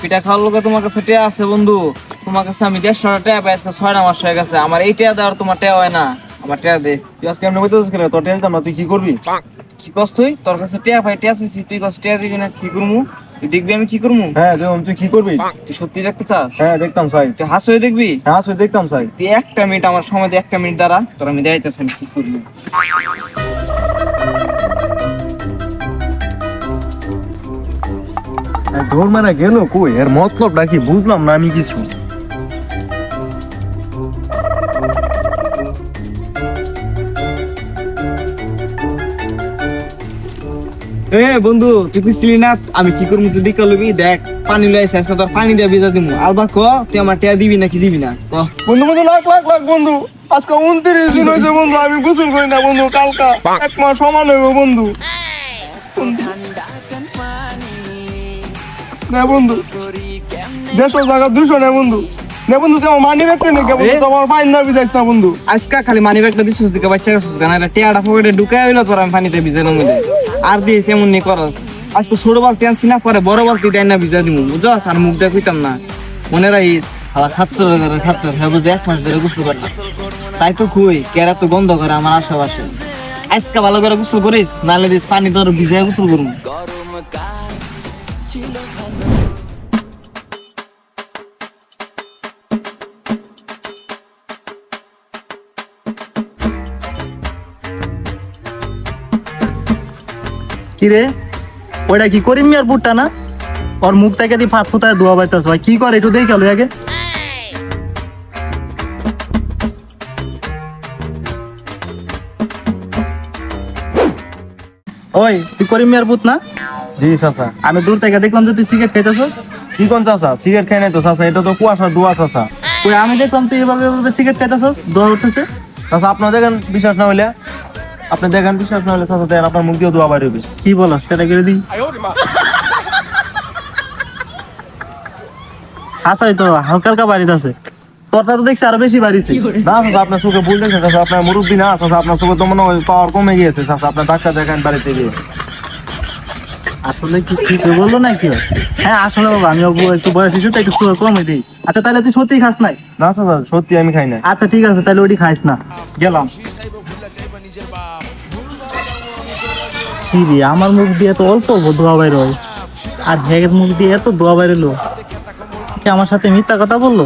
পিঠা খাওয়ার লোকে তোমার কাছে টেয়া আছে বন্ধু তোমার কাছে আমি দেড়শো টেয়া পাই আজকে ছয়টা মাস হয়ে গেছে আমার এই টেয়া দেওয়ার তোমার টেয়া হয় না আমার টেয়া দে তুই আজকে বলতেছিস কেন তোর টেনশন না তুই কি করবি? কি কষ্ট তুই? তোর কাছে টেয়া পাই টেয়া তুই কাছে টেয়া দিবি না কি তুই দেখবি আমি কি করমু হ্যাঁ যেমন তুই কি করবি? তুই সত্যি দেখতে চাস? হ্যাঁ দেখতাম চাই তুই হাস হয়ে দেখবি? হ্যাঁ আসলে দেখতাম চাই তুই একটা মিনিট আমার সময় একটা মিনিট দ্বারা তোর আমি দেখাইতেছি আমি কি করবি ধর মারা গেল কই? এর মতলবটা কি বুঝলাম না আমি কিছু? এ বন্ধু তুই বুঝছিলি না আমি কি করব তুই দিকে লবি দেখ পানি লই আইসি আজকে তোর পানি দিয়ে ভিজা দিমু। আলবা ক তুই আমার টেয়া দিবি নাকি দিবি না? ক। বন্ধু বন্ধু লাখ লাখ লাখ বন্ধু। আজকে উনত্রিশ দিন হয়েছে বন্ধু আমি গোসল করি না বন্ধু কালকা। এক মাস সমান হইব বন্ধু। না বন্ধু। দেড়শো টাকা দুশো না বন্ধু। না বন্ধু মানি ব্যাগটা নেই বন্ধু তোমার ফাইন না বিদাইস না বন্ধু। আজকা খালি মানি ব্যাগটা দিছিস দিকে বাচ্চা গেছিস কেন এটা টেয়াটা পকেটে ঢুকাই হইল তোর আমি পানিতে ভিজানোর মধ্যে আর দিয়েছে এমন নিয়ে কর আজকে ছোট বালতি আনছি না, পরে বড় বালতি দেয় না ভিজা দিমু, বুঝছস? আর মুখ দিয়ে কইতাম না। মনে রাখিস হালা খাচ্ছর করে খাচ্ছর হ্যাঁ বুঝে এক মাস ধরে গোসল করে না। তাই তো খুই কেরা তো গন্ধ করে আমার আশেপাশে। আজকে ভালো করে গোসল করিস নালে দিস পানি ধর ভিজায় গোসল করব কি রে ওইটা কি করিম মিয়ার পুটটা না? ওর মুখ থেকে দি ফাট ফুটায় ধোয়া পাইতেছ ভাই। কি করে? একটু দেখে আগে। ওই তুই করিম মিয়ার পুত না? জি চাচা। আমি দূর থেকে দেখলাম যে তুই সিগারেট খাইতেছস। কি কোন চাচা? সিগারেট খাই নাই তো চাচা। এটা তো কুয়াশা দুয়া চাচা। ওই আমি দেখলাম তুই এভাবে এভাবে সিগারেট খাইতেছস। দোয়া উঠতেছে। চাচা আপনার দেখেন বিশ্বাস না হইলে। আপনি দেখেন বিশ্বাস না হলে চাচা দেখেন আপনার মুখ দিয়ে দোয়া বাইরে কি বলস সেটা করে দিই? হাসাই তো হালকা হালকা বাড়িতে আছে। তোরটা তো দেখছি আরও বেশি বাড়িছে। না চাচা আপনার চোখে ভুল দেখছেন চাচা আপনার মুরব্বী না চাচা আপনার চোখে তো মনে হয় পাওয়ার কমে গিয়েছে চাচা আপনার ডাক্তার দেখেন বাড়িতে গিয়ে। আসলে কি বলল নাকি? হ্যাঁ আসলে বাবা আমি একটু বয়স হয়েছে তো একটু সুগার কমে দিই। আচ্ছা তাহলে তুই সত্যি খাস নাই? না চাচা সত্যি আমি খাই না আচ্ছা ঠিক আছে তাহলে ওটি খাইস না। গেলাম। কি রে? আমার মুখ দিয়ে তো অল্প ধোয়া বাইর হয়। আর হেগের মুখ দিয়ে এত দোয়া বাইরেলো কি আমার সাথে মিথ্যা কথা বলল?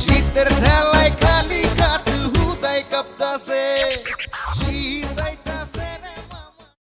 শীতের ঠেলায় খালি কাটু হুদাই কাঁপতাছে।